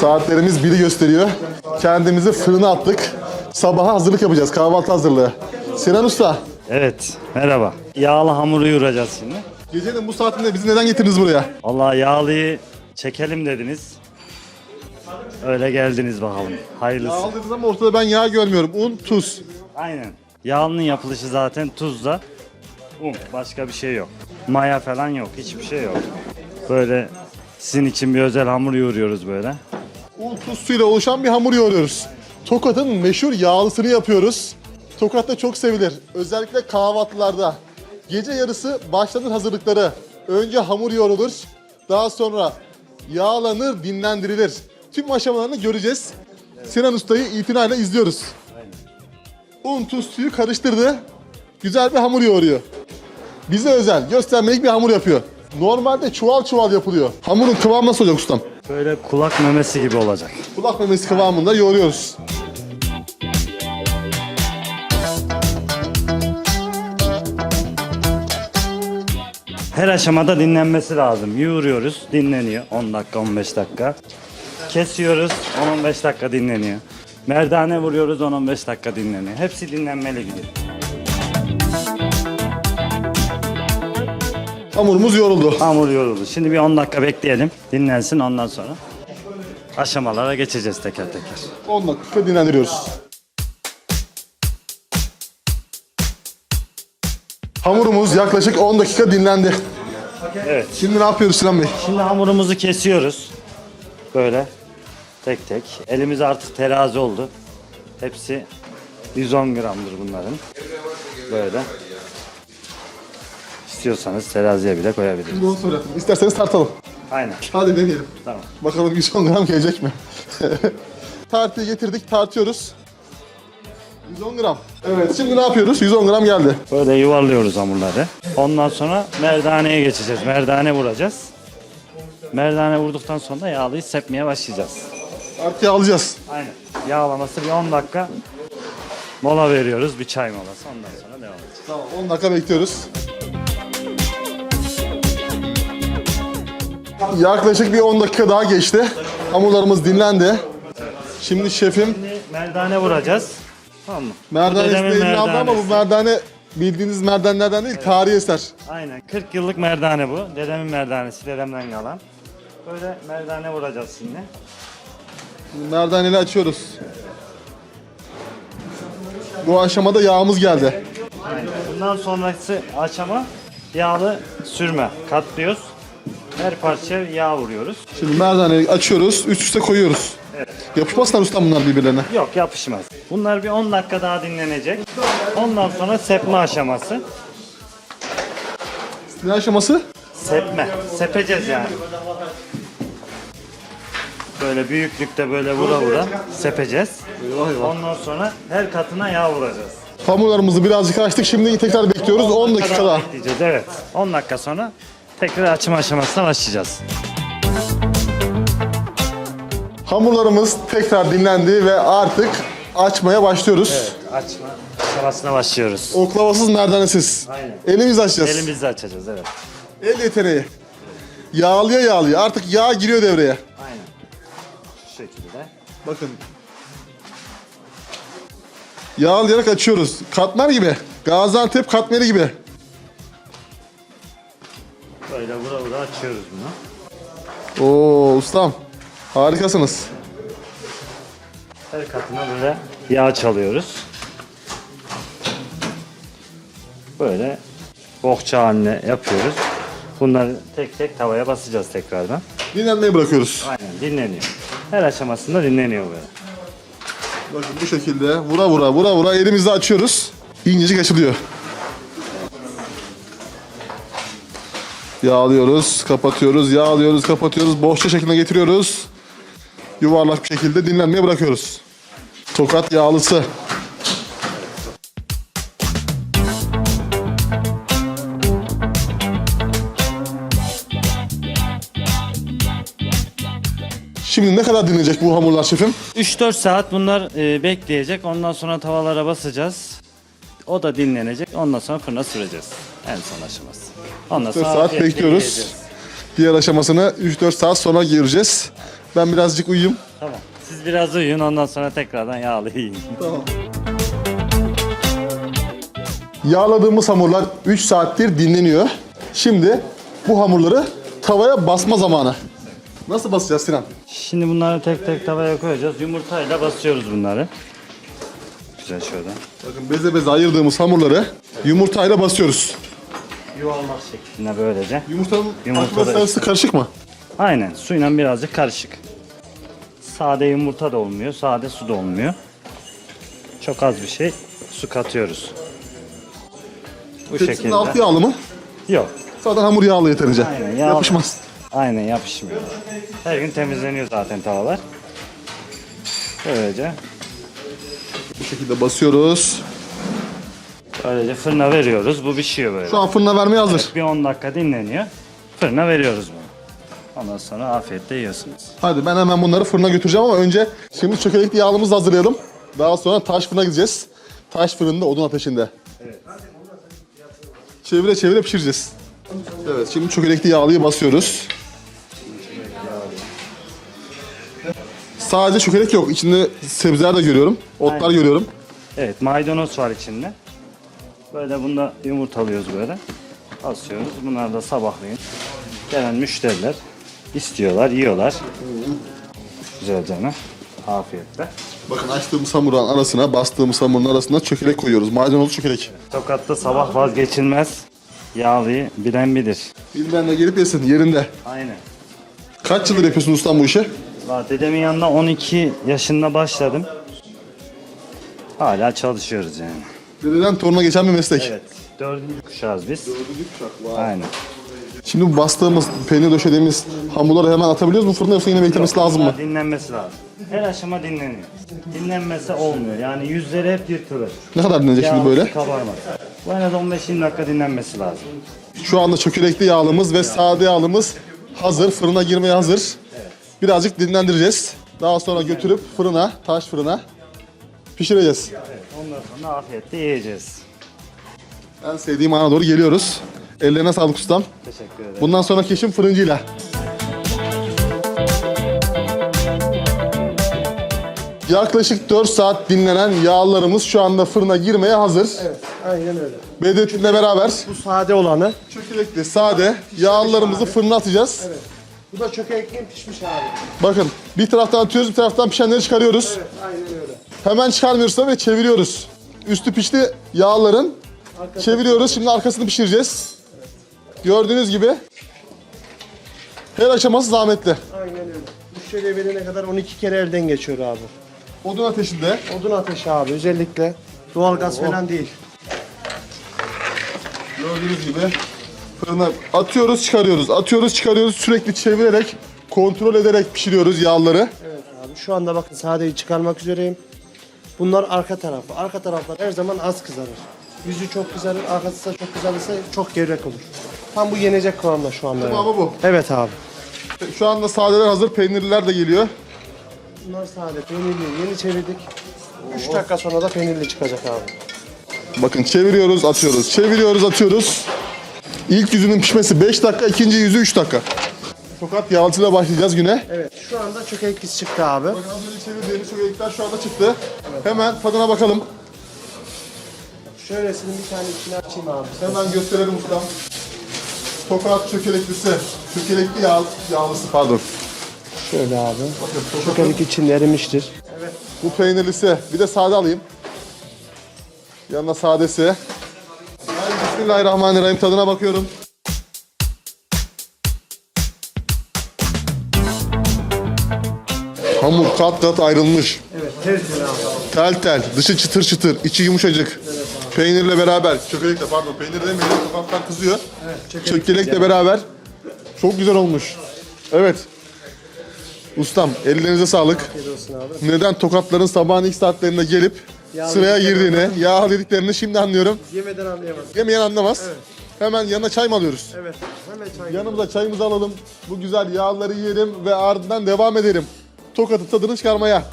Saatlerimiz biri gösteriyor. Kendimizi fırına attık. Sabaha hazırlık yapacağız. Kahvaltı hazırlığı. Sinan Usta, Evet, merhaba. Yağlı hamuru yoğuracağız şimdi. gecenin bu saatinde bizi neden getirdiniz buraya? Vallahi yağlıyı çekelim dediniz. Öyle geldiniz bakalım. Hayırlısı. Aldınız ama ortada ben yağ görmüyorum. Un, tuz. Aynen. Yağlının yapılışı zaten tuzla. Un. Başka bir şey yok. Maya falan yok. Hiçbir şey yok. Böyle sizin için bir özel hamur yoğuruyoruz böyle. Un, tuz, suyla oluşan bir hamur yoğuruyoruz. Tokat'ın meşhur yağlısını yapıyoruz. Tokat'ta çok sevilir. Özellikle kahvaltılarda. Gece yarısı başlanır hazırlıkları. Önce hamur yoğrulur. Daha sonra yağlanır, dinlendirilir. Tüm aşamalarını göreceğiz. Sinan Usta'yı itinayla izliyoruz. Un, tuz, suyu karıştırdı. Güzel bir hamur yoğuruyor. Bize özel, göstermelik bir hamur yapıyor. Normalde çuval çuval yapılıyor. Hamurun kıvamı nasıl olacak ustam? Böyle kulak memesi gibi olacak. Kulak memesi kıvamında yoğuruyoruz. Her aşamada dinlenmesi lazım. Yoğuruyoruz, dinleniyor. 10 dakika, 15 dakika. Kesiyoruz, 10-15 dakika dinleniyor. Merdane vuruyoruz, 10-15 dakika dinleniyor. Hepsi dinlenmeli gidiyor. Hamurumuz yoğruldu. Hamur yoğruldu. Şimdi bir 10 dakika bekleyelim. Dinlensin ondan sonra aşamalara geçeceğiz teker teker. 10 dakika dinlendiriyoruz. Hamurumuz yaklaşık 10 dakika dinlendi. Evet. Şimdi ne yapıyoruz Sinan Bey? Şimdi hamurumuzu kesiyoruz. Böyle tek tek. Elimiz artık terazi oldu. Hepsi 110 gramdır bunların. Böyle. İstiyorsanız teraziye bile koyabiliriz. Bunu soracaktım. İsterseniz tartalım. Aynen. Hadi deneyelim. Tamam. Bakalım 110 gram gelecek mi? Tartıyı getirdik, tartıyoruz. 110 gram. Evet, şimdi ne yapıyoruz? 110 gram geldi. Böyle yuvarlıyoruz hamurları. Ondan sonra merdaneye geçeceğiz. Merdane vuracağız. Merdane vurduktan sonra yağlıyı sepmeye başlayacağız. Tartıyı alacağız. Aynen. Yağlaması bir 10 dakika mola veriyoruz. Bir çay molası. Ondan sonra devam edeceğiz. Tamam, 10 dakika bekliyoruz. Yaklaşık bir 10 dakika daha geçti. Hamurlarımız dinlendi. Şimdi şefim Şimdi merdane vuracağız. Tamam mı? Bu merdane dedemin aldı ama bu merdanesi. merdane bildiğiniz merdanelerden değil, tarihi eser. Aynen 40 yıllık merdane bu. Dedemin merdanesi, dedemden kalan. Böyle merdane vuracağız şimdi. Şimdi merdaneyi açıyoruz. Bu aşamada yağımız geldi. Aynen. Bundan sonrası aşama yağlı sürme. Katlıyoruz. Her parça yağ vuruyoruz. Şimdi merdaneyi açıyoruz, üst üste koyuyoruz. Yapışmasınlar ustam bunlar birbirlerine. Yok yapışmaz. Bunlar bir 10 dakika daha dinlenecek. Ondan sonra sepme aşaması. Ne aşaması? Sepme. Sepeceğiz yani. Böyle büyüklükte böyle vura vura sepeceğiz. Ondan sonra her katına yağ vuracağız. Hamurlarımızı birazcık açtık, şimdi tekrar bekliyoruz 10 dakika daha. Bekleyeceğiz evet. 10 dakika sonra tekrar açım aşamasına başlayacağız. Hamurlarımız tekrar dinlendi ve artık açmaya başlıyoruz. Açma aşamasına başlıyoruz. Oklavasız merdanesiz. Aynen. Elimizle açacağız. Elimizle açacağız evet. El yeteneği. Yağlıya yağlıya. Artık yağ giriyor devreye. Aynen. Şu şekilde. Bakın. Yağlayarak açıyoruz. Katmer gibi. Gaziantep katmeri gibi. Böyle vura vura açıyoruz bunu. Oo ustam. Harikasınız. Her katına böyle yağ çalıyoruz. Böyle bohça haline yapıyoruz. Bunları tek tek tavaya basacağız tekrardan. Dinlenmeye bırakıyoruz. Aynen dinleniyor. Her aşamasında dinleniyor böyle. Bakın bu şekilde vura vura vura vura elimizle açıyoruz. İncecik açılıyor. Yağlıyoruz, kapatıyoruz, yağlıyoruz, kapatıyoruz. Bohça şekline getiriyoruz. Yuvarlak bir şekilde dinlenmeye bırakıyoruz. Tokat yağlısı. Şimdi ne kadar dinlenecek bu hamurlar şefim? 3-4 saat bunlar e, bekleyecek. Ondan sonra tavalara basacağız. O da dinlenecek. Ondan sonra fırına süreceğiz. En son aşaması. Ondan 4 sonra saat bekliyoruz. Diğer aşamasını 3-4 saat sonra gireceğiz. Ben birazcık uyuyayım. Tamam. Siz biraz uyuyun ondan sonra tekrardan yağlı yiyin. Yağladığımız hamurlar 3 saattir dinleniyor. Şimdi bu hamurları tavaya basma zamanı. Nasıl basacağız Sinan? Şimdi bunları tek tek tavaya koyacağız. Yumurtayla basıyoruz bunları. Güzel şöyle. Bakın beze beze ayırdığımız hamurları yumurtayla basıyoruz. Yuvarlak şeklinde böylece. Yumurtanın Yumurta da- sarısı karışık mı? Aynen suyla birazcık karışık. Sade yumurta da olmuyor, sade su da olmuyor. Çok az bir şey su katıyoruz. Bu Tepsinin şekilde. altı yağlı mı? Yok. Zaten hamur yağlı yeterince. Aynen, yağlı. Yapışmaz. Aynen yapışmıyor. Her gün temizleniyor zaten tavalar. Böylece, Bu şekilde basıyoruz. Böylece fırına veriyoruz. Bu pişiyor böyle. Şu an fırına vermeye hazır. Bir 10 dakika dinleniyor. Fırına veriyoruz bunu. Ondan sonra afiyetle yiyorsunuz. Hadi ben hemen bunları fırına götüreceğim ama önce şimdi çökelekli yağlımızı hazırlayalım. Daha sonra taş fırına gideceğiz. Taş fırında odun ateşinde. Çevire çevire pişireceğiz. Evet şimdi çökelekli yağlıyı basıyoruz. Sadece çökelek yok. İçinde sebzeler de görüyorum. Otlar Aynen. görüyorum. Evet maydanoz var içinde. Böyle bunda yumurtalıyoruz böyle. Asıyoruz. Bunlar da sabahleyin gelen müşteriler istiyorlar, yiyorlar. Güzelce mi? Afiyetle. Bakın açtığımız hamurun arasına, bastığımız hamurun arasına çökelek koyuyoruz. Maydanozlu çökelek. Tokat'ta sabah vazgeçilmez. Yağlıyı bilen bilir. Bilmeyen de gelip yesin yerinde. Aynen. Kaç yıldır yapıyorsun ustam bu işi? Valla Dedemin yanında 12 yaşında başladım. Hala çalışıyoruz yani. Dededen toruna geçen bir meslek. Evet. Dördüncü kuşağız biz. Aynen. Şimdi bu bastığımız, peynir döşediğimiz hamurları hemen atabiliyoruz mu fırına yoksa yine beklemesi lazım mı? Dinlenmesi lazım. Her aşama dinleniyor. Dinlenmesi olmuyor. Yani yüzleri hep yırtılır. Ne kadar dinlenecek şimdi Yağlısı böyle? Kabarmaz. Bu en az 15-20 dakika dinlenmesi lazım. Şu anda çökelekli yağlımız ve sade yağlımız hazır. Fırına girmeye hazır. Birazcık dinlendireceğiz. Daha sonra götürüp fırına, taş fırına pişireceğiz. Ondan sonra afiyetle yiyeceğiz. En sevdiğim ana doğru geliyoruz. Ellerine sağlık ustam. Teşekkür ederim. Bundan sonra keşim fırıncıyla. Yaklaşık 4 saat dinlenen yağlarımız şu anda fırına girmeye hazır. Evet, aynen öyle. Bedrettin'le beraber Bu sade olanı. çökelekli, sade yağlarımızı fırına atacağız. Evet. Bu da çökelekliğin pişmiş hali. Bakın bir taraftan atıyoruz, bir taraftan pişenleri çıkarıyoruz. Evet, aynen öyle. Hemen çıkarmıyoruz tabii çeviriyoruz. Üstü pişti yağların. Çeviriyoruz. Şimdi arkasını pişireceğiz. Gördüğünüz gibi her aşaması zahmetli. Aynen öyle. Müşteriye verene kadar 12 kere elden geçiyor abi. Odun ateşinde. Odun ateşi abi özellikle. Doğalgaz falan değil. Gördüğünüz gibi fırına atıyoruz, çıkarıyoruz. Atıyoruz, çıkarıyoruz. Sürekli çevirerek, kontrol ederek pişiriyoruz yağları. Evet abi şu anda bakın sadeyi çıkarmak üzereyim. Bunlar arka tarafı. Arka taraflar her zaman az kızarır. Yüzü çok kızarır, arkası da çok kızarırsa çok gevrek olur. Tam bu yenecek kıvamda şu anda. yani. Tamamı bu. Evet abi. Şu anda sadeler hazır, peynirliler de geliyor. Bunlar sade, peynirli. Yeni çevirdik. 3 dakika sonra da peynirli çıkacak abi. Bakın çeviriyoruz, atıyoruz. Çeviriyoruz, atıyoruz. İlk yüzünün pişmesi 5 dakika, ikinci yüzü 3 dakika. Tokat yağlısıyla başlayacağız güne. Evet şu anda çökelkisi çıktı abi. Bakın az önce çevirdiğimiz çökelikler şu anda çıktı. Hemen tadına bakalım. Şöylesini bir tane içine açayım abi. Hemen gösterelim ustam. Tokat çökeleklisi. Çökelekli yağ, yağlısı pardon. Şöyle abi. Bakın Çökelik içinde erimiştir. bu peynirlisi. Bir de sade alayım. Yanına sadesi. Bismillahirrahmanirrahim tadına bakıyorum. Hamur kat kat ayrılmış. Evet tertemiz abi. Tel tel, dışı çıtır çıtır, içi yumuşacık. Peynirle beraber, çökelekle pardon, peynir demeyelim, kafamdan kızıyor. çökelekle beraber çok güzel olmuş. Evet. Ustam, ellerinize sağlık. olsun abi. Neden tokatların sabahın ilk saatlerinde gelip Yağ sıraya girdiğini, yağ dediklerini şimdi anlıyorum. Yemeden anlayamadım. Yemeyen anlamaz. Hemen yanına çay mı alıyoruz? Evet. Hemen çay. Yanımıza çayımızı alalım. Bu güzel yağları yiyelim ve ardından devam edelim. Tokat'ın tadını çıkarmaya.